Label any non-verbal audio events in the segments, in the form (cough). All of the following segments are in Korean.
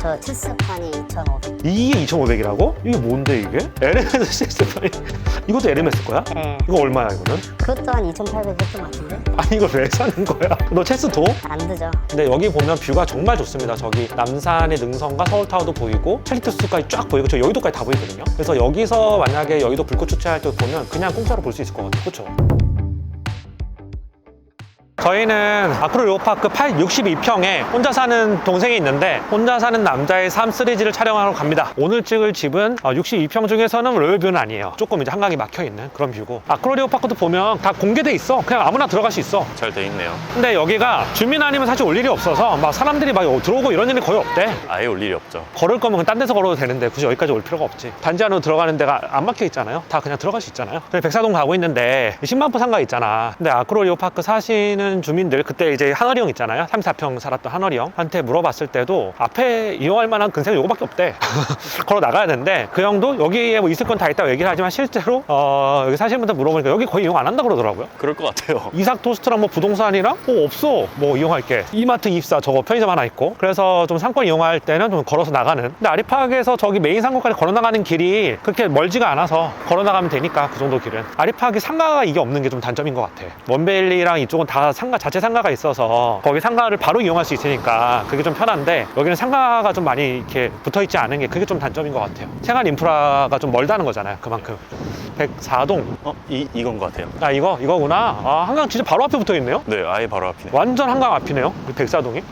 저 체스판이 2,500. 이게 2,500이라고? 이게 뭔데 이게? LMS 시스템이 이것도 LMS 거야? 네. 이거 얼마야 이거는? 그것도 한 2,800 했던 것 같은데? 아니 이걸 왜 사는 거야? 너 체스 도? 안 드죠. 근데 여기 보면 뷰가 정말 좋습니다. 저기 남산의 능선과 서울타워도 보이고 첼리투스까지 쫙 보이고 저 여의도까지 다 보이거든요. 그래서 여기서 만약에 여의도 불꽃 축제할 때 보면 그냥 공짜로 볼 수 있을 것 같아요. 그렇죠? 저희는 아크로 레오파크 862평에 혼자 사는 동생이 있는데 혼자 사는 남자의 삶 시리즈를 촬영하러 갑니다. 오늘 찍을 집은 62평 중에서는 로열뷰는 아니에요. 조금 이제 한강이 막혀 있는 그런 뷰고 아크로 레오파크도 보면 다 공개돼 있어. 그냥 아무나 들어갈 수 있어. 잘 돼 있네요. 근데 여기가 주민 아니면 사실 올 일이 없어서 막 사람들이 막 들어오고 이런 일이 거의 없대. 아예 올 일이 없죠. 걸을 거면 딴 데서 걸어도 되는데 굳이 여기까지 올 필요가 없지. 단지 안으로 들어가는 데가 안 막혀 있잖아요. 다 그냥 들어갈 수 있잖아요. 백사동 가고 있는데 10만포 상가 있잖아. 근데 아크로리오파크 사시는 주민들 그때 이제 한월이 형 있잖아요. 3, 4평 살았던 한월이 형한테 물어봤을 때도 앞에 이용할 만한 근세가 요거밖에 없대. (laughs) 걸어 나가야 되는데 그 형도 여기에 뭐 있을 건 다 있다고 얘기를 하지만 실제로 어, 여기 사시는 분들 물어보니까 여기 거의 이용 안 한다 그러더라고요. 그럴 것 같아요. (laughs) 이삭 토스트랑 뭐 부동산이랑 뭐 없어 뭐 이용할 게 이마트 입사 저거 편의점 하나 있고 그래서 좀 상권 이용할 때는 좀 걸어서 나가는 근데 아리팍에서 저기 메인 상권까지 걸어 나가는 길이 그렇게 멀지가 않아서 걸어 나가면 되니까 그 정도 길은 아리팍이 상가가 이게 없는 게 좀 단점인 것 같아 원베일리랑 이쪽은 다 상가 자체 상가가 있어서 거기 상가를 바로 이용할 수 있으니까 그게 좀 편한데 여기는 상가가 좀 많이 이렇게 붙어 있지 않은 게 그게 좀 단점인 것 같아요 생활 인프라가 좀 멀다는 거잖아요 그만큼 104동 어, 이, 이건 것 같아요. 아 이거 이거구나 아 한강 진짜 바로 앞에 붙어 있네요 네, 아예 바로 앞이네. 완전 한강 앞이네요. 이 백사동이.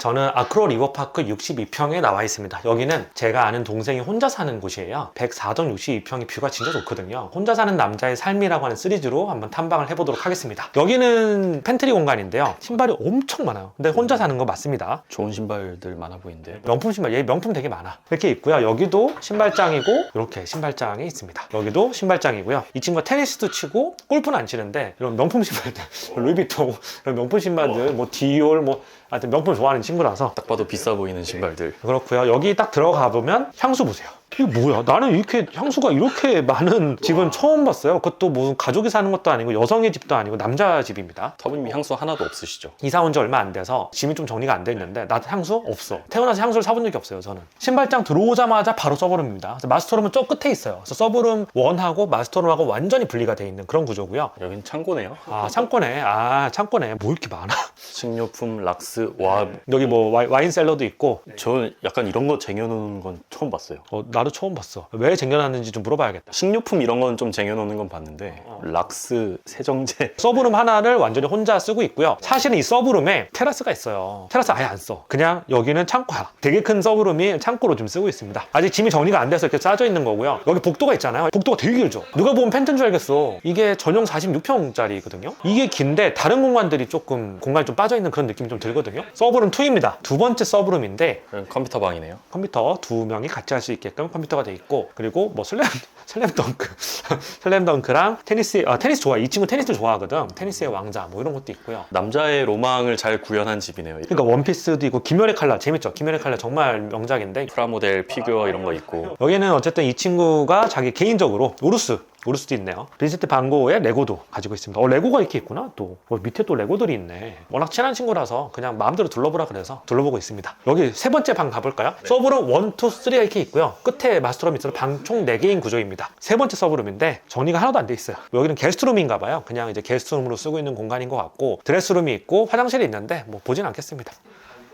저는 아크로 리버파크 62평에 나와 있습니다. 여기는 제가 아는 동생이 혼자 사는 곳이에요. 104동 62평이 뷰가 진짜 좋거든요. 혼자 사는 남자의 삶이라고 하는 시리즈로 한번 탐방을 해보도록 하겠습니다. 여기는 팬트리 공간인데요. 신발이 엄청 많아요. 근데 혼자 사는 거 맞습니다. 좋은 신발들 많아 보이는데. 명품 신발, 얘 명품 되게 많아. 이렇게 있고요. 여기도 신발장이고, 이렇게 신발장이 있습니다. 여기도 신발장이고요. 이 친구가 테니스도 치고, 골프는 안 치는데, 이런 명품 신발들, (laughs) 루이비통, 이런 명품 신발들, 뭐, 디올, 뭐, 하여튼 명품 좋아하는 친구라서. 딱 봐도 비싸 보이는 신발들. 그렇고요. 여기 딱 들어가 보면 향수 보세요. 이게 뭐야? 나는 이렇게 향수가 이렇게 많은 집은 처음 봤어요. 그것도 무슨 가족이 사는 것도 아니고 여성의 집도 아니고 남자 집입니다. 터보님이 향수 하나도 없으시죠? 이사 온 지 얼마 안 돼서 짐이 좀 정리가 안 돼 있는데 나 향수 없어 태어나서 향수를 사본 적이 없어요 저는 신발장 들어오자마자 바로 서브룸입니다 그래서 마스터룸은 저 끝에 있어요 그래서 서브룸 1하고 마스터룸하고 완전히 분리가 돼 있는 그런 구조고요 여긴 창고네요. 아 창고네 아 창고네 뭐 이렇게 많아 (laughs) 식료품, 락스, 와. 여기 뭐 와인 셀러도 있고 저 약간 이런 거 쟁여놓는 건 처음 봤어요. 어, 나도 처음 봤어 왜 쟁여놨는지 좀 물어봐야겠다 식료품 이런 건 좀 쟁여놓는 건 봤는데 어. 락스, 세정제 (laughs) 서브룸 하나를 완전히 혼자 쓰고 있고요. 사실은 이 서브룸에 테라스가 있어요. 테라스 아예 안 써. 그냥 여기는 창고야. 되게 큰 서브룸이 창고로 좀 쓰고 있습니다. 아직 짐이 정리가 안 돼서 이렇게 싸져 있는 거고요. 여기 복도가 있잖아요. 복도가 되게 길죠. 누가 보면 펜트인 줄 알겠어. 이게 전용 46평짜리거든요. 이게 긴데 다른 공간들이 조금 공간이 좀 빠져 있는 그런 느낌이 좀 들거든요. 서브룸 2입니다. 두 번째 서브룸인데 컴퓨터 방이네요. 컴퓨터 두 명이 같이 할 수 있게끔 컴퓨터가 돼 있고 그리고 뭐 슬램 (laughs) 슬램덩크 (laughs) 슬램덩크랑 테니스 아 테니스 좋아 이 친구 테니스 좋아하거든. 테니스의 왕자 뭐 이런 것도 있고요. 남자의 로망을 잘 구현한 집이네요. 그러니까 원피스도 있고 김열의 칼라 재밌죠? 김열의 칼라 정말 명작인데. 프라모델 피규어 이런 거 있고. 여기는 어쨌든 이 친구가 자기 개인적으로 우루스 우루스도 있네요. 빈센트 반고의 레고도 가지고 있습니다. 어 레고가 이렇게 있구나 또. 어, 밑에 또 레고들이 있네. 워낙 친한 친구라서 그냥 마음대로 둘러보라 그래서 둘러보고 있습니다. 여기 세 번째 방 가볼까요? 서브룸 1, 2, 3가 이렇게 있고요. 끝에 마스터룸 있어서 방 총 4개인 구조입니다. 세 번째 서브룸인데 정리가 하나도 안 돼 있어요. 여기는 게스트룸인가 봐요. 그냥 이제 게스트룸으로 쓰고 있는 공간인 것 같고 드레스룸이 있고 화장실이 있는데 뭐 보진 않겠습니다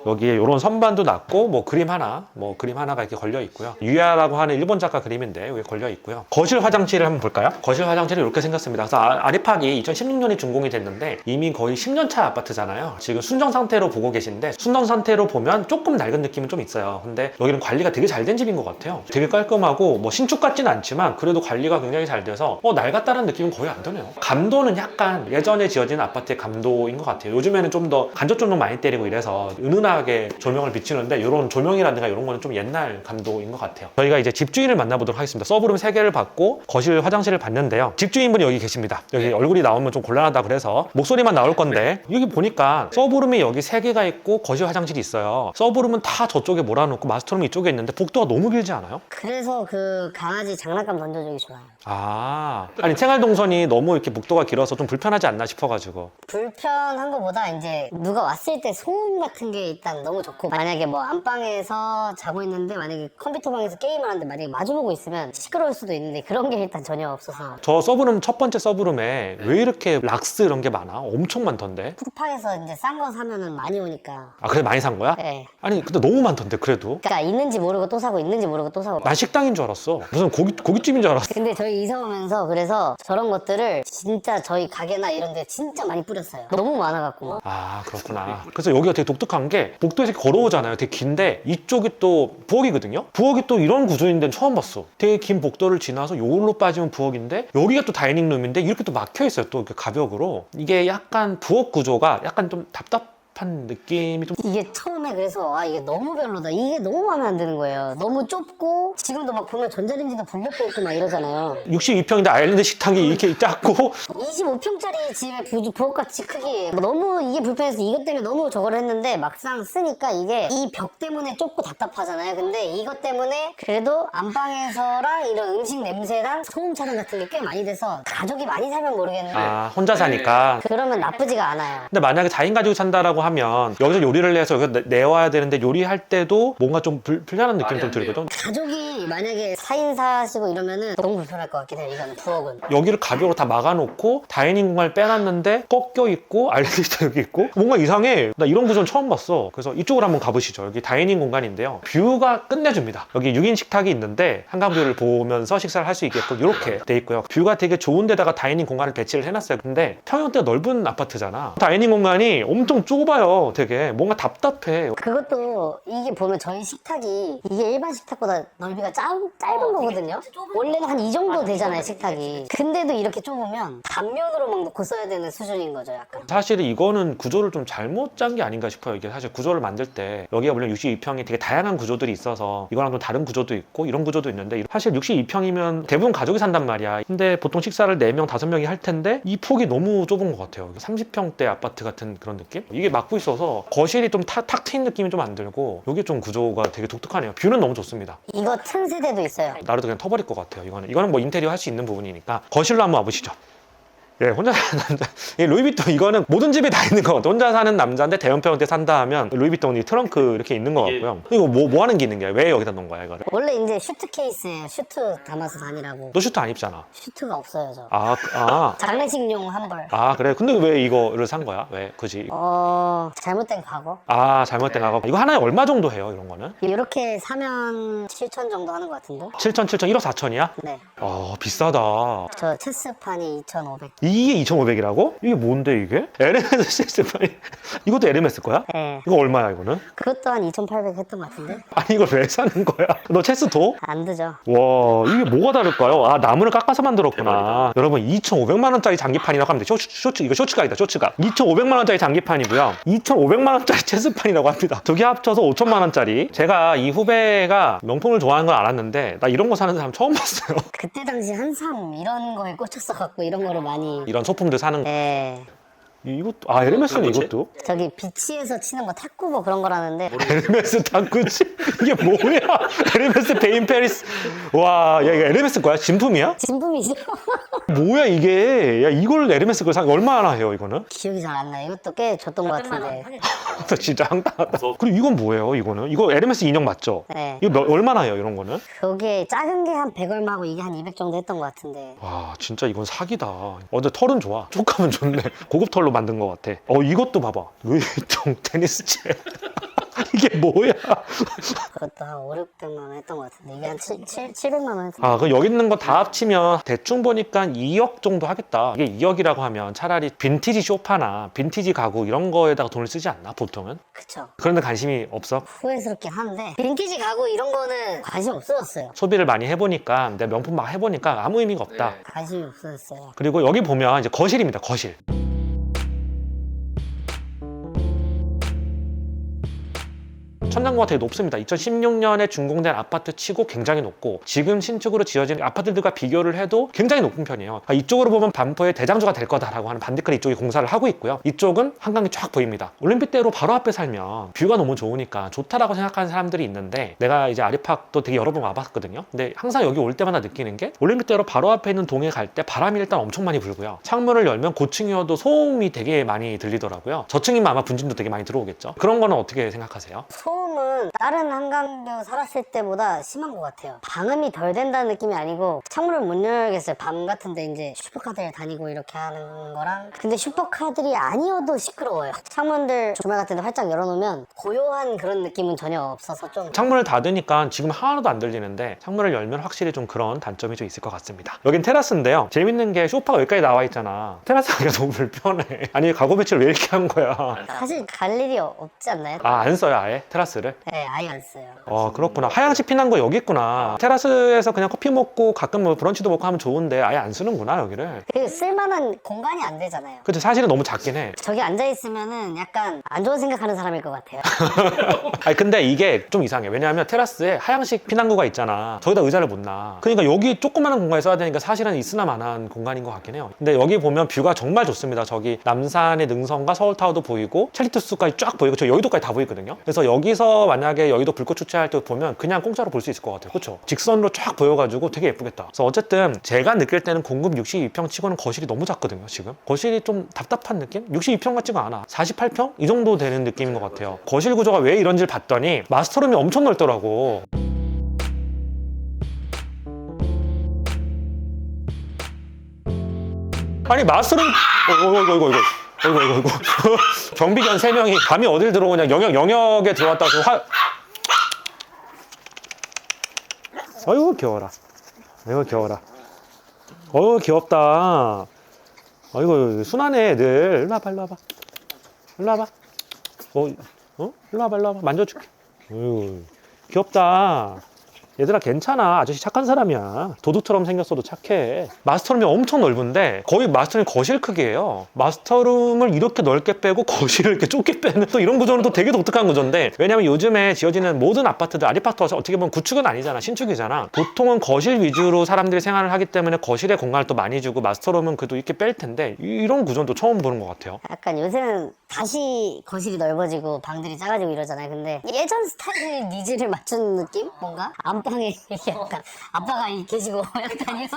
여기에 이런 선반도 났고 뭐 그림 하나 뭐 그림 하나가 이렇게 걸려 있고요. 유야라고 하는 일본 작가 그림인데 여기 걸려 있고요. 거실 화장실을 한번 볼까요? 거실 화장실이 이렇게 생겼습니다. 그래서 아- 아리팍이 2016년에 준공이 됐는데 이미 거의 10년 차 아파트잖아요. 지금 순정 상태로 보고 계신데 순정 상태로 보면 조금 낡은 느낌은 좀 있어요. 근데 여기는 관리가 되게 잘 된 집인 것 같아요. 되게 깔끔하고 뭐 신축 같진 않지만 그래도 관리가 굉장히 잘 돼서 어 낡았다는 느낌은 거의 안 드네요. 감도는 약간 예전에 지어진 아파트의 감도인 것 같아요. 요즘에는 좀 더 간접 조명 많이 때리고 이래서 은은하 게 조명을 비치는데 이런 조명이라든가 이런 거는 좀 옛날 감도인 것 같아요. 저희가 이제 집주인을 만나보도록 하겠습니다. 서브룸 3개를 받고 거실 화장실을 봤는데요. 집주인분이 여기 계십니다. 여기 얼굴이 나오면 좀 곤란하다 그래서 목소리만 나올 건데 여기 보니까 서브룸이 여기 3개가 있고 거실 화장실이 있어요. 서브룸은 다 저쪽에 몰아놓고 마스터룸이 이쪽에 있는데 복도가 너무 길지 않아요? 그래서 그 강아지 장난감 던져주기 좋아요. 아. 아니 생활 동선이 너무 이렇게 복도가 길어서 좀 불편하지 않나 싶어가지고. 불편한 것보다 이제 누가 왔을 때 소음 같은 게 일단 너무 좋고 만약에 뭐 안방에서 자고 있는데 만약에 컴퓨터 방에서 게임을 하는데 만약에 마주보고 있으면 시끄러울 수도 있는데 그런 게 일단 전혀 없어서 저 서브룸 첫 번째 서브룸에 왜 이렇게 락스 이런 게 많아? 엄청 많던데. 쿠팡에서 이제 싼 거 사면은 많이 오니까 아 그래 많이 산 거야? 네. 아니 근데 너무 많던데 그래도. 그러니까 있는지 모르고 또 사고 있는지 모르고 또 사고 난 식당인 줄 알았어. 무슨 고기 고깃집인 줄 알았어. 근데 저희 이사 오면서 그래서 저런 것들을 진짜 저희 가게나 이런 데 진짜 많이 뿌렸어요 너무 많아갖고 아 그렇구나. 그래서 여기가 되게 독특한 게 복도에서 걸어오잖아요. 되게 긴데 이쪽이 또 부엌이거든요. 부엌이 또 이런 구조인데 처음 봤어. 되게 긴 복도를 지나서 요걸로 빠지면 부엌인데 여기가 또 다이닝룸인데 이렇게 또 막혀 있어요. 또 이렇게 가벽으로 이게 약간 부엌 구조가 약간 좀 답답 한 느낌이 좀 이게 처음에 그래서 아 이게 너무 별로다. 이게 너무 마음에 안 드는 거예요. 너무 좁고 지금도 막 보면 전자레인지도 불려져 있고 막 이러잖아요. 62평인데 아일랜드 식탁이 이렇게 작고? 25평짜리 (laughs) 집의 부- 부엌같이 크기. 너무 이게 불편해서 이것 때문에 너무 저걸 했는데 막상 쓰니까 이게 이 벽 때문에 좁고 답답하잖아요. 근데 이것 때문에 그래도 안방에서랑 이런 음식 냄새랑 소음 차단 같은 게 꽤 많이 돼서 가족이 많이 살면 모르겠는데 아 혼자 사니까. 그러면 나쁘지가 않아요. 근데 만약에 4인 가족이 산다라고 하면 여기서 요리를 해서 여기서 내- 내와야 되는데 요리할 때도 뭔가 좀 불, 불편한 느낌이 좀 들거든? 가족이 만약에 4인 사시고 이러면은 너무 불편할 것 같긴 해요 이건 부엌은. 여기를 가벽으로 다 막아놓고 다이닝 공간을 빼놨는데 꺾여 있고 알레리스타 여기 있고? 뭔가 이상해. 나 이런 구조는 처음 봤어. 그래서 이쪽으로 한번 가보시죠. 여기 다이닝 공간인데요. 뷰가 끝내줍니다. 여기 6인 식탁이 있는데 한강뷰를 보면서 식사를 할 수 있게끔 이렇게 돼 있고요. 뷰가 되게 좋은 데다가 다이닝 공간을 배치를 해놨어요. 근데 평형대가 넓은 아파트잖아. 다이닝 공간이 엄청 좁아 요 되게 뭔가 답답해 그것도 이게 보면 저희 식탁이 이게 일반 식탁보다 넓이가 짧, 짧은 거거든요. 원래는 한 이 정도 되잖아요, 식탁이. 근데도 이렇게 좁으면 단면으로 막 놓고 써야 되는 수준인 거죠, 약간. 사실 이거는 구조를 좀 잘못 짠 게 아닌가 싶어요. 이게 사실 구조를 만들 때 여기가 물론 62평이 되게 다양한 구조들이 있어서 이거랑 좀 다른 구조도 있고 이런 구조도 있는데 사실 62평이면 대부분 가족이 산단 말이야. 근데 보통 식사를 4명, 5명이 할 텐데 이 폭이 너무 좁은 것 같아요. 30평대 아파트 같은 그런 느낌? 이게 막고 있어서 거실이 좀 탁 트인 느낌이 좀 안 들고 이게 좀 구조가 되게 독특하네요. 뷰는 너무 좋습니다. 이거 튼 세대도 있어요. 나라도 그냥 터버릴 것 같아요. 이거는 이거는 뭐 인테리어 할 수 있는 부분이니까 거실로 한번 와보시죠. 예, 혼자 사는 남자. 이 루이비통 이거는 모든 집에 다 있는 것 같아요. 혼자 사는 남자인데 대형평대 산다 하면 루이비통 이 트렁크 이렇게 있는 것 같고요. 이거 뭐, 뭐 하는 기능이야? 왜 여기다 놓은 거야, 이거를? 원래 이제 슈트 케이스예요. 슈트 담아서 다니라고. 너 슈트 안 입잖아. 슈트가 없어요, 저. 아, 그- 아. (laughs) 장례식용 한 벌. 아, 그래. 근데 왜 이거를 산 거야? 왜? 그지? 어, 잘못된 과거? 아, 잘못된 가가 이거 하나에 얼마 정도 해요, 이런 거는? 이렇게 사면 7천 정도 하는 것 같은데? 7천, 7천, 1억 4천이야? 네. 아, 비싸다. 저 체스판이 2,500. 이게 2,500이라고? 이게 뭔데, 이게? 에르메스 (laughs) 시스템이. 이것도 에르메스 거야? 네. 이거 얼마야, 이거는? 그것도 한 2,800 했던 것 같은데? (laughs) 아니 이걸 왜 사는 거야? 너 체스 도? 안 드죠. 와 이게 뭐가 다를까요? 아 나무를 깎아서 만들었구나. 여러분 2,500만 원짜리 장기판이라고 하면 돼. 쇼츠, 쇼츠 이거 쇼츠각이다 쇼츠각. 2,500만 원짜리 장기판이고요. 2,500만 원짜리 (laughs) 체스판이라고 합니다. 두 개 합쳐서 5천만 원짜리. 제가 이 후배가 명품을 좋아하는 걸 알았는데 나 이런 거 사는 사람 처음 봤어요. 그때 당시 한삼 이런 거에 꽂혔어갖고 이런 거를 많이. 이런 소품들 사는 거. 네. 이것도 아 에르메스는 이것도 저기 비치에서 치는 거 탁구 뭐 그런 거라는데 에르메스 닭구치 이게 뭐야? 에르메스 베인 페리스 와야 이거 에르메스 거야? 진품이야? 진품이죠? 뭐야 이게 야 이걸 에르메스 걸사 얼마나 해요 이거는? 기억이 잘 안 나요. 이것도 꽤 줬던 것 같은데. (laughs) 진짜 황당하다 그리고 이건 뭐예요 이거는? 이거 에르메스 인형 맞죠? 네. 이거 몇- 얼마나 해요 이런 거는? 그게 작은 게 한 100얼마고 이게 한 200 정도 했던 것 같은데. 와 진짜 이건 사기다 어 근데 털은 좋아 촉감은 좋네 고급 털로 만든 것 같아 어 이것도 봐봐 루이비통 (laughs) 테니스 채 (laughs) 이게 뭐야 그것도 한 5, 600만 원 했던 것 같은데. 이게 한 7, 7, 700만 원 했던 아, 그 여기 있는 거 다 합치면 대충 보니까 2억 정도 하겠다. 이게 2억이라고 하면 차라리 빈티지 쇼파나 빈티지 가구 이런 거에다가 돈을 쓰지 않나, 보통은? 그쵸. 그런데 관심이 없어. 후회스럽긴 한데. 빈티지 가구 이런 거는 관심 없어졌어요. 소비를 많이 해보니까, 내 명품 막 해보니까 아무 의미가 없다. 관심이 없어졌어요. 그리고 여기 보면 이제 거실입니다, 거실. 천장고가 되게 높습니다. 2016년에 준공된 아파트 치고 굉장히 높고 지금 신축으로 지어진 아파트들과 비교를 해도 굉장히 높은 편이에요. 아, 이쪽으로 보면 반포의 대장주가 될 거다라고 하는 반디클 이쪽이 공사를 하고 있고요. 이쪽은 한강이 쫙 보입니다. 올림픽대로 바로 앞에 살면 뷰가 너무 좋으니까 좋다라고 생각하는 사람들이 있는데 내가 이제 아리팍도 되게 여러 번 와봤거든요. 근데 항상 여기 올 때마다 느끼는 게 올림픽대로 바로 앞에 있는 동에 갈 때 바람이 일단 엄청 많이 불고요. 창문을 열면 고층이어도 소음이 되게 많이 들리더라고요. 저층이면 아마 분진도 되게 많이 들어오겠죠. 그런 거는 어떻게 생각하세요? 소음은 다른 한강뷰 살았을 때보다 심한 것 같아요. 방음이 덜 된다는 느낌이 아니고 창문을 못 열겠어요. 밤 같은데 이제 슈퍼카들 다니고 이렇게 하는 거랑 근데 슈퍼카들이 아니어도 시끄러워요. 창문들 주말 같은데 활짝 열어놓으면 고요한 그런 느낌은 전혀 없어서 좀 창문을 닫으니까 지금 하나도 안 들리는데 창문을 열면 확실히 좀 그런 단점이 좀 있을 것 같습니다. 여긴 테라스인데요. 재밌는 게 소파가 여기까지 나와 있잖아. 테라스 하기가 너무 불편해. 아니 가구 배치를 왜 이렇게 한 거야? 사실 갈 일이 없지 않나요? 아 안 써요 아예 테라스 를? 네, 아예 안 써요. 어 그렇구나. 하얀색 피난 거 여기 있구나. 테라스에서 그냥 커피 먹고 가끔 뭐 브런치도 먹고 하면 좋은데 아예 안 쓰는구나 여기를. 그 쓸만한 공간이 안 되잖아요. 그치 사실은 너무 작긴 해. 저기 앉아있으면은 약간 안 좋은 생각하는 사람일 것 같아요. (laughs) 아니 근데 이게 좀 이상해. 왜냐하면 테라스에 하얀색 피난구가 있잖아. 저기다 의자를 못 놔. 그러니까 여기 조그마한 공간에 써야 되니까 사실은 있으나 마나한 공간인 것 같긴 해요. 근데 여기 보면 뷰가 정말 좋습니다. 저기 남산의 능선과 서울타워도 보이고 첼리투스까지 쫙 보이고 저 여의도까지 다 보이거든요. 그래서 여기 서 만약에 여의도 불꽃 축제할 때 보면 그냥 공짜로 볼 수 있을 것 같아요. 그렇죠? 직선으로 쫙 보여가지고 되게 예쁘겠다. 그래서 어쨌든 제가 느낄 때는 공급 62평 치고는 거실이 너무 작거든요. 지금 거실이 좀 답답한 느낌? 62평 같지가 않아. 48평 이 정도 되는 느낌인 것 같아요. 거실 구조가 왜 이런지를 봤더니 마스터룸이 엄청 넓더라고. 아니 마스터룸 어, 이거 이거 이 이거 이거 (laughs) 이거 경비견 세 명이 감히 어딜 들어오냐. 영역 영역에 들어왔다고 화 아이고 귀여워라. 아이고 귀여워라. 어이구 귀엽다. 아이고 순하네 애들. 일로 와봐 일로 와봐. 일로 와봐. 어, 어? 일로 와봐 일로 와봐. 만져줄게. 어이구 귀엽다 얘들아 괜찮아. 아저씨 착한 사람이야. 도둑처럼 생겼어도 착해. 마스터룸이 엄청 넓은데 거의 마스터룸이 거실 크기예요. 마스터룸을 이렇게 넓게 빼고 거실을 이렇게 좁게 빼는 또 이런 구조는 또 되게 독특한 구조인데 왜냐면 요즘에 지어지는 모든 아파트들 아리파트가 어떻게 보면 구축은 아니잖아. 신축이잖아. 보통은 거실 위주로 사람들이 생활을 하기 때문에 거실에 공간을 또 많이 주고 마스터룸은 그래도 이렇게 뺄 텐데 이- 이런 구조는 또 처음 보는 것 같아요. 약간 요새는 다시 거실이 넓어지고 방들이 작아지고 이러잖아요. 근데 예전 스타일 니즈를 맞춘 느낌? 뭔가? 안 방에 이렇게 (laughs) 약간 아빠가 이- 계시고 (laughs) 약간 이런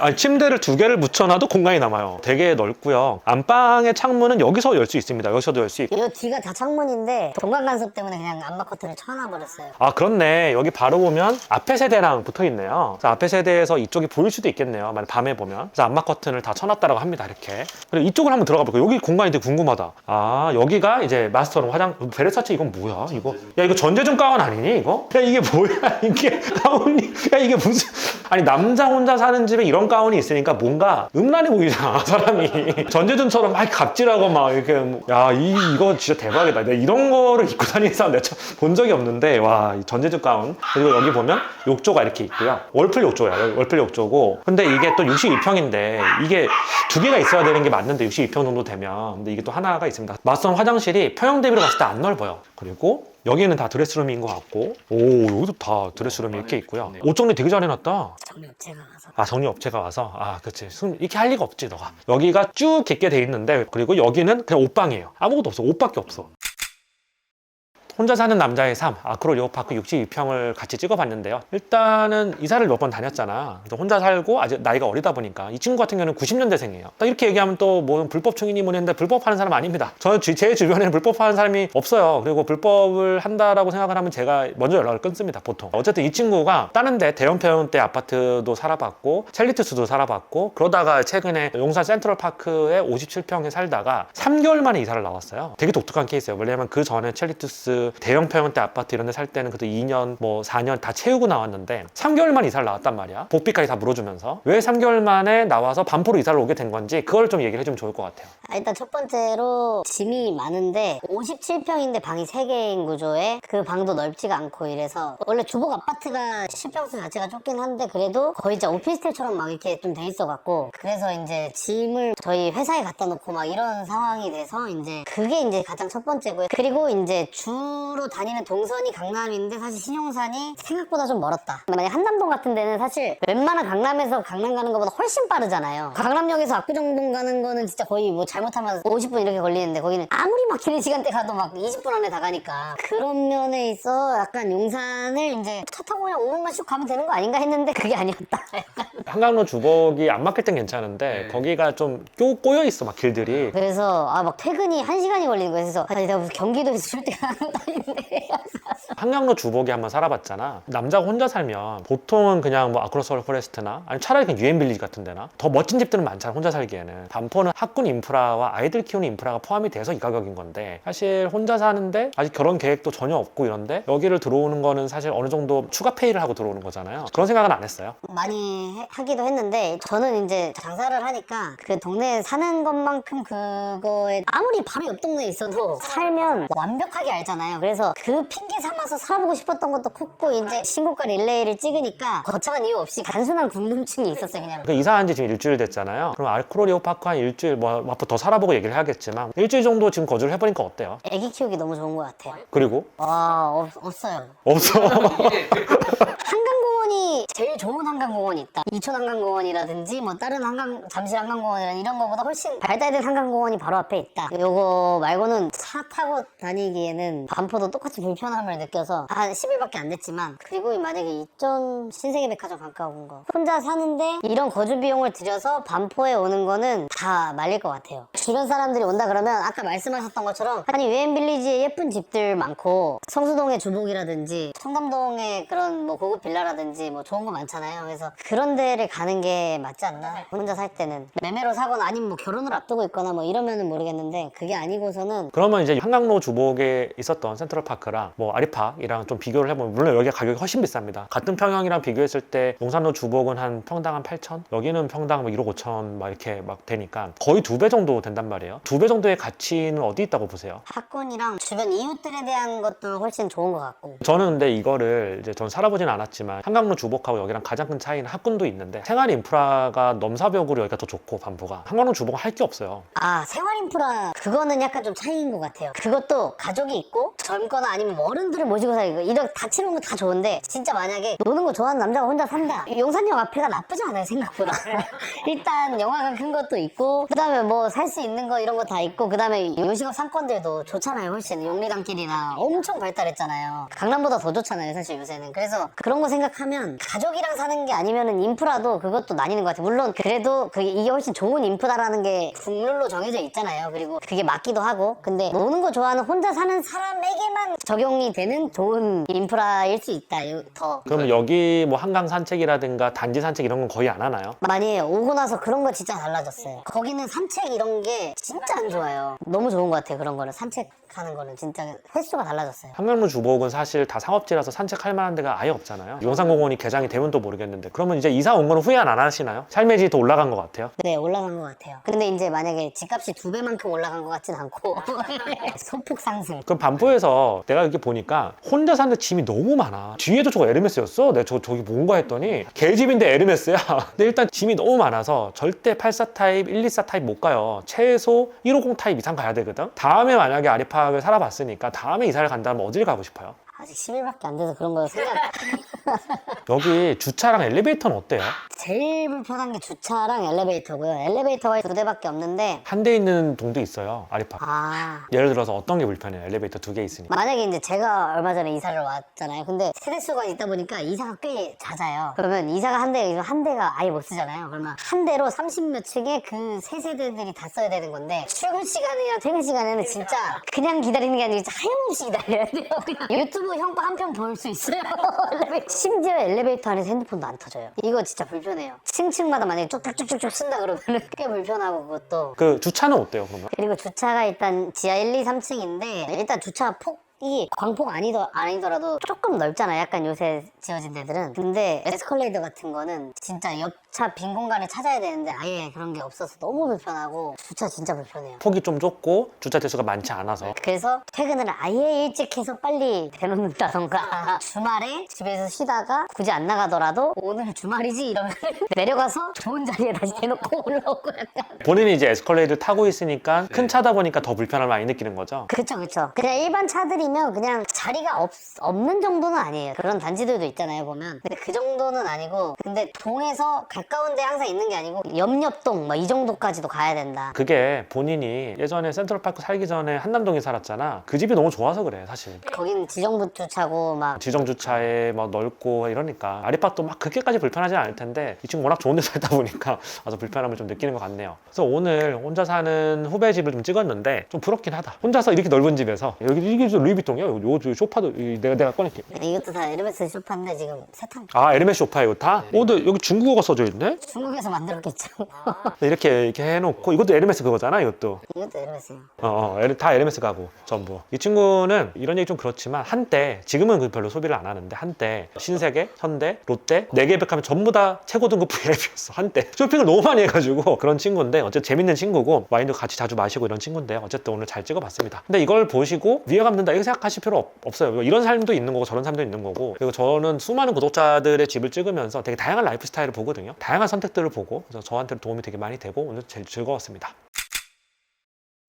아니, 침대를 두 개를 붙여놔도 공간이 남아요. 되게 넓고요. 안방의 창문은 여기서 열 수 있습니다. 여기서도 열 수 있고. 이 뒤가 다 창문인데 동간 간섭 때문에 그냥 암막 커튼을 쳐놔 버렸어요. 아 그렇네. 여기 바로 보면 앞에 세대랑 붙어 있네요. 앞에 세대에서 이쪽이 보일 수도 있겠네요. 만약 밤에 보면. 그래서 암막 커튼을 다 쳐놨다라고 합니다. 이렇게. 그리고 이쪽을 한번 들어가 볼게요. 여기 공간이 되게 궁금하다. 아 여기가 이제 마스터룸 화장. 베르사체 이건 뭐야? 이거 야 이거 전재준 가운 아니니 이거? 야 이게 뭐야 (laughs) 이게 가운이? 야 이게 무슨? 아니 남자 혼자 사는 집에 이런 가운이 있으니까 뭔가 음란해 보이잖아 사람이. (laughs) 전재준처럼 막 갑질하고 막 이렇게 뭐, 야 이, 이거 진짜 대박이다. 내가 이런 거를 입고 다니는 사람 내가 참본 적이 없는데 와이 전재준 가운 그리고 여기 보면 욕조가 이렇게 있고요. 월풀 욕조야 월풀 욕조고 근데 이게 또 62평인데 이게 두 개가 있어야 되는 게 맞는데 62평 정도 되면 근데 이게 또 하나가 있습니다. 마스터 화장실이 평형 대비로 봤을 때 안 넓어요. 그리고 여기는 다 드레스룸인 것 같고. 오 여기도 다 드레스룸이 이렇게 있고요. 옷 정리 되게 잘 해놨다. 정리업체가 가서. 아 정리업체가 와서? 아 그치. 숨 이렇게 할 리가 없지 너가. 여기가 쭉 깊게 돼 있는데 그리고 여기는 그냥 옷방이에요. 아무것도 없어. 옷밖에 없어 혼자 사는 남자의 삶. 아크로 리오파크 62평을 같이 찍어봤는데요. 일단은 이사를 몇 번 다녔잖아. 혼자 살고 아직 나이가 어리다 보니까 이 친구 같은 경우는 90년대생이에요. 딱 이렇게 얘기하면 또 뭐 불법 충인이 뭐니 했는데 불법하는 사람 아닙니다. 저 주- 제 주변에는 불법하는 사람이 없어요. 그리고 불법을 한다라고 생각을 하면 제가 먼저 연락을 끊습니다 보통. 어쨌든 이 친구가 다른 데 대형 평형대 아파트도 살아봤고 첼리투스도 살아봤고 그러다가 최근에 용산 센트럴파크에 57평에 살다가 3개월 만에 이사를 나왔어요. 되게 독특한 케이스예요. 왜냐면 그 전에 첼리투스 대형 평형대 아파트 이런 데 살 때는 그래도 2년 뭐 4년 다 채우고 나왔는데 3개월 만에 이사를 나왔단 말이야. 복비까지 다 물어주면서. 왜 3개월 만에 나와서 반포로 이사를 오게 된 건지 그걸 좀 얘기를 해주면 좋을 것 같아요. 아, 일단 첫 번째로 짐이 많은데 57평인데 방이 3개인 구조에 그 방도 넓지가 않고 이래서 원래 주복 아파트가 10평수 자체가 좁긴 한데 그래도 거의 이제 오피스텔처럼 막 이렇게 좀 돼 있어 갖고 그래서 이제 짐을 저희 회사에 갖다 놓고 막 이런 상황이 돼서 이제 그게 이제 가장 첫 번째고요. 그리고 이제 주 주로 다니는 동선이 강남인데 사실 신용산이 생각보다 좀 멀었다. 만약 한남동 같은 데는 사실 웬만한 강남에서 강남 가는 것보다 훨씬 빠르잖아요. 강남역에서 압구정동 가는 거는 진짜 거의 뭐 잘못하면 50분 이렇게 걸리는데 거기는 아무리 막히는 시간대 가도 막 20분 안에 다 가니까 그런 면에 있어 약간 용산을 이제 차 타고 그냥 5분만 씩 가면 되는 거 아닌가 했는데 그게 아니었다. (laughs) 한강로 주복이 안 막힐 땐 괜찮은데 거기가 좀 꼬, 꼬여 있어 막 길들이. 그래서 아 막 퇴근이 1시간이 걸리는 거예요. 그래서 아니 내가 무슨 경기도에서 출퇴근하는 것도 아닌데 (laughs) 한강로 주복이 한번 살아봤잖아. 남자가 혼자 살면 보통은 그냥 뭐 아크로스홀 포레스트나 아니 차라리 그냥 유엔 빌리지 같은 데나 더 멋진 집들은 많잖아. 혼자 살기에는. 반포는 학군 인프라와 아이들 키우는 인프라가 포함이 돼서 이 가격인 건데 사실 혼자 사는데 아직 결혼 계획도 전혀 없고 이런데 여기를 들어오는 거는 사실 어느 정도 추가 페이를 하고 들어오는 거잖아요. 그런 생각은 안 했어요. 많이 해- 하기도 했는데 저는 이제 장사를 하니까 그 동네에 사는 것만큼 그거에 아무리 바로 옆 동네에 있어도 살면 완벽하게 알잖아요. 그래서 그 핑계 삼아서 살아보고 싶었던 것도 컸고 이제 신고가 릴레이를 찍으니까 거창한 이유 없이 단순한 궁금증이 있었어요 그냥. 그 이사한 지 지금 일주일 됐잖아요. 그럼 알크로리오 파크 한 일주일 뭐 앞으로 더 살아보고 얘기를 해야겠지만 일주일 정도 지금 거주를 해보니까 어때요? 애기 키우기 너무 좋은 것 같아요. 그리고 와 없, 없어요. 없어. (laughs) 한강공원이 제일 좋은 한강공원이 있다. 이촌 한강공원이라든지 뭐 다른 한강 잠실 한강공원이나 이런 거보다 훨씬 발달된 한강공원이 바로 앞에 있다. 요거 말고는 차 타고 다니기에는 반포도 똑같이 불편함을 느껴서 한 10일밖에 안 됐지만 그리고 만약에 이촌 신세계백화점 가까운 거 혼자 사는데 이런 거주 비용을 들여서 반포에 오는 거는 다 말릴 것 같아요. 주변 사람들이 온다 그러면 아까 말씀하셨던 것처럼 아니 유엔 빌리지에 예쁜 집들 많고 성수동의 주복이라든지 청담동에 그런 뭐 고급 빌라라든지 뭐 좋은 거 많잖아요. 그래서 그런 데를 가는 게 맞지 않나? 혼자 살 때는 매매로 사거나 아니면 뭐 결혼을 앞두고 있거나 뭐 이러면은 모르겠는데 그게 아니고서는 그러면 이제 한강로 주복에 있었던 센트럴파크랑 뭐 아리팍이랑 좀 비교를 해보면 물론 여기가 가격이 훨씬 비쌉니다. 같은 평형이랑 비교했을 때 용산로 주복은 한 평당 한 8천? 여기는 평당 뭐 1억 5천 막 이렇게 막 되니까 거의 두 배 정도 된단 말이에요. 두 배 정도의 가치는 어디 있다고 보세요? 학군이랑 주변 이웃들에 대한 것도 훨씬 좋은 것 같고 저는 근데 이거를 이제 전 살아보진 않았지만 한강로 주복하고 여기랑 가장 큰 차이는 학군도 있는데 생활 인프라가 넘사벽으로 여기가 더 좋고 반포가 한강로 주복은 할 게 없어요. 아 생활 인프라 그거는 약간 좀 차이인 것 같아요 그것도 가족이 있고 젊거나 아니면 어른들을 모시고 살고 이런 다치는 거다 좋은데 진짜 만약에 노는 거 좋아하는 남자가 혼자 산다. 용산역 앞에가 나쁘지 않아요 생각보다. (laughs) 일단 영화관 큰 것도 있고 그 다음에 뭐 살 수 있는 거 이런 거 다 있고 그 다음에 요식업 상권들도 좋잖아요 훨씬. 용리단길이나 엄청 발달했잖아요. 강남보다 더 좋잖아요 사실 요새는. 그래서 그런 거 생각하면 가족이랑 사는 게 아니면은 인프라도 그것도 나뉘는 것 같아요. 물론 그래도 그게 이게 훨씬 좋은 인프라라는 게 국룰로 정해져 있잖아요. 그리고 그게 맞기도 하고. 근데 노는 거 좋아하는 혼자 사는 사람 에게만 적용이 되는 좋은 인프라일 수 있다 요- 더 그럼 여기 뭐 한강 산책이라든가 단지 산책 이런 건 거의 안 하나요? 많이 오고 나서 그런 거 진짜 달라졌어요. 거기는 산책 이런 게 진짜 안 좋아요. 너무 좋은 것 같아요. 그런 거는 산책하는 거는 진짜 횟수가 달라졌어요. 한강로 주복은 사실 다 상업지라서 산책할 만한 데가 아예 없잖아요. 용산공원이 개장이 되면 또 모르겠는데 그러면 이제 이사 온 거는 후회 안 하시나요? 삶의 질이 더 올라간 것 같아요. 네, 올라간 것 같아요. 근데 이제 만약에 집값이 두 배만큼 올라간 것 같진 않고 (laughs) 소폭 상승. 그럼 반포에 서 내가 이렇게 보니까 혼자 사는데 짐이 너무 많아. 뒤에도 저거 에르메스였어. 내가 저, 저기 뭔가 했더니 개집인데 에르메스야. (laughs) 근데 일단 짐이 너무 많아서 절대 84 타입, 124 타입 못 가요. 최소 150 타입 이상 가야 되거든. 다음에 만약에 아리팍을 살아봤으니까 다음에 이사를 간다면 어디를 가고 싶어요? 아직 10일밖에 안 돼서 그런 거 생각. (laughs) 여기 주차랑 엘리베이터는 어때요? 제일 불편한 게 주차랑 엘리베이터고요. 엘리베이터가 두 대밖에 없는데 한 대 있는 동도 있어요. 아리팍. 아 예를 들어서 어떤 게 불편해요? 엘리베이터 두 개 있으니까. 만약에 이제 제가 얼마 전에 이사를 왔잖아요. 근데 세대수가 있다 보니까 이사가 꽤 잦아요. 그러면 이사가 한 대, 한 대가 아예 못 쓰잖아요. 그러면 한 대로 30몇 층에 그 세 세대들이 다 써야 되는 건데 출근 시간이랑 퇴근 시간에는 진짜 그냥 기다리는 게 아니라 진짜 하염없이 기다려야 돼요. 그냥 유튜브 형거 한편 볼 수 있어요. 엘리베이터. 심지어 엘리베이터 안에서 핸드폰도 안 터져요. 이거 진짜 불편해요. 층층마다 만약에 쭉쭉쭉쭉 쓴다 그러면 꽤 불편하고 그것도 그 주차는 어때요, 그러면? 그리고 주차가 일단 지하 1, 2, 3층인데 일단 주차 폭 이 광폭 아니더, 아니더라도 조금 넓잖아요. 약간 요새 지어진 데들은. 근데 에스컬레이터 같은 거는 진짜 옆차 빈 공간을 찾아야 되는데 아예 그런 게 없어서 너무 불편하고 주차 진짜 불편해요. 폭이 좀 좁고 주차 대수가 많지 않아서 그래서 퇴근을 아예 일찍 해서 빨리 대놓는다던가 (laughs) 주말에 집에서 쉬다가 굳이 안 나가더라도 오늘 주말이지 이러면 (laughs) 내려가서 좋은 자리에 다시 대놓고 (laughs) 올라오고 약간 본인이 이제 에스컬레이터 타고 있으니까 큰 차다 보니까 더 불편함을 많이 느끼는 거죠. 그쵸 그쵸 그냥 일반 차들이면 단지면 그냥 자리가 없, 없는 정도는 아니에요. 그런 단지들도 있잖아요, 보면. 근데 그 정도는 아니고, 근데 동에서 가까운 데 항상 있는 게 아니고, 옆옆동, 뭐이 정도까지도 가야 된다. 그게 본인이 예전에 센트럴파크 살기 전에 한남동에 살았잖아. 그 집이 너무 좋아서 그래, 사실. 거기는 지정부 주차고, 막, 지정 주차에 막 넓고 이러니까 아리팍도 막 그렇게까지 불편하진 않을 텐데 이 친구 워낙 좋은 데 살다 보니까 (laughs) 와서 불편함을 좀 느끼는 것 같네요. 그래서 오늘 혼자 사는 후배 집을 좀 찍었는데 좀 부럽긴 하다. 혼자서 이렇게 넓은 집에서 여기 이게 좀 루이비 통이야. 요, 요 쇼파도 이- 내가 내가 꺼낼게. 이것도 다 에르메스 쇼파인데 지금 세탁. 아 에르메스 쇼파 이거 다? 어, 근데 여기 중국어가 써져 있네. 중국에서 만들었겠죠. (laughs) 이렇게 이렇게 해놓고 이것도 에르메스 그거잖아. 이것도. 이것도 에르메스예요. 어, 어, 에르- 다 에르메스 가구 전부. 이 친구는 이런 얘기 좀 그렇지만 한때 지금은 그 별로 소비를 안 하는데 한때 신세계, 현대, 롯데, 네개백하면 전부 다 최고 등급 VIP였어 한때 쇼핑을 너무 많이 해가지고 그런 친구인데 어쨌든 재밌는 친구고 와인도 같이 자주 마시고 이런 친구인데 어쨌든 오늘 잘 찍어봤습니다. 근데 이걸 보시고 위화감 든다 생각 하실 필요 없, 없어요. 이런 삶도 있는 거고 저런 삶도 있는 거고 그리고 저는 수많은 구독자들의 집을 찍으면서 되게 다양한 라이프 스타일을 보거든요. 다양한 선택들을 보고 저한테 도움이 되게 많이 되고 오늘 제일 즐거웠습니다.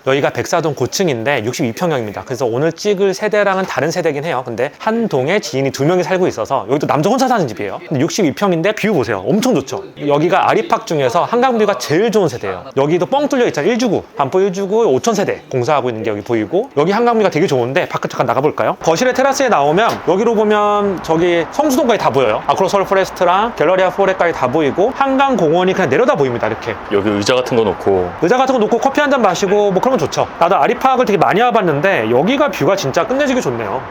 여기가 백사동 고층인데 62평형입니다. 그래서 오늘 찍을 세대랑은 다른 세대긴 해요. 근데 한 동에 지인이 두 명이 살고 있어서 여기도 남자 혼자 사는 집이에요. 근데 62평인데 뷰 보세요. 엄청 좋죠. 여기가 아리팍 중에서 한강뷰가 제일 좋은 세대예요. 여기도 뻥 뚫려 있잖아요. 1주구, 반포 1주구 5천 세대 공사하고 있는 게 여기 보이고 여기 한강뷰가 되게 좋은데 밖에 잠깐 나가볼까요? 거실에 테라스에 나오면 여기로 보면 저기 성수동까지 다 보여요. 아크로솔 포레스트랑 갤러리아 포레까지 다 보이고 한강 공원이 그냥 내려다 보입니다. 이렇게. 여기 의자 같은 거 놓고 의자 같은 거 놓고 커피 한 잔 마시고 뭐 그 러면 좋죠. 나도 아리팍을 되게 많이 와봤는데 여기가 뷰가 진짜 끝내주기 좋네요.